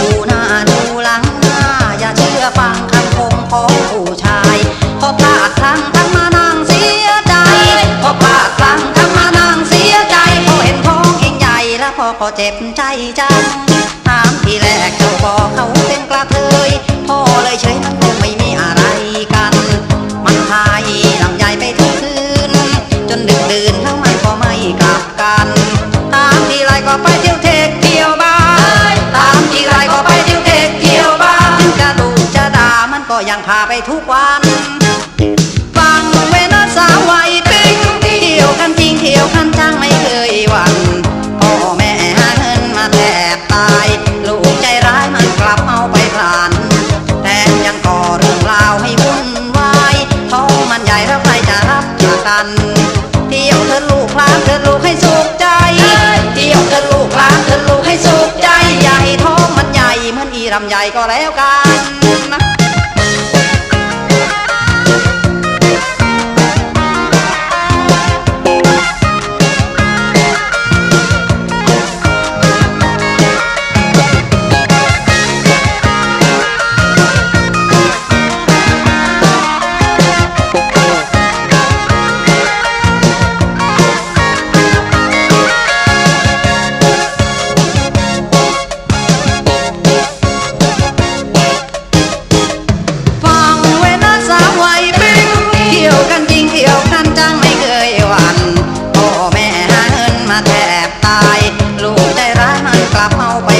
ดูหน้าดูหลังหน้า อย่าเชื่อฟังคำคมของผู้ชายพอพลาดพลังทั้งมานั่งเสียใจพอพลาดพลังทั้งมานั่งเสียใจพอเห็นพ้องยิ่งใหญ่แล้วพอก็เจ็บใจจัง พาไปทุกวันฟังเวนาสาววัยปิ๊งเที่ยวกันจริงเที่ยวกันจังไม่เคยหวั่นพ่อแม่หาเงินมาแทบตาย ลูกใจร้ายมันกลับเอาไปพลานแต่ยังก่อเรื่องราวให้วุ่นวายท้องมันใหญ่แล้วใครจะรับประกันเที่ยวเธอลูกหลานเธอลูกให้สุขใจเที่ยวเธอลูกหลานเธอลูกให้สุขใจให้ท้องมันใหญ่เหมือนอีรำใหญ่ก็แล้วกัน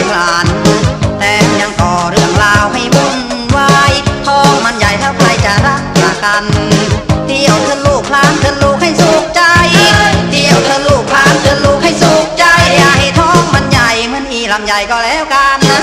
พลาน แต่ยังก่อเรื่องราวให้วุ่นวายท้องมันใหญ่เท่าใครจะรักประกันเที่ยวเธอลูกพลานเธอลูกให้สุขใจเที่ยวเธอลูกพลานเธอลูกให้สุขใจอย่าให้ท้องมันใหญ่เหมือนอีลำใหญ่ก็แล้วกันนะ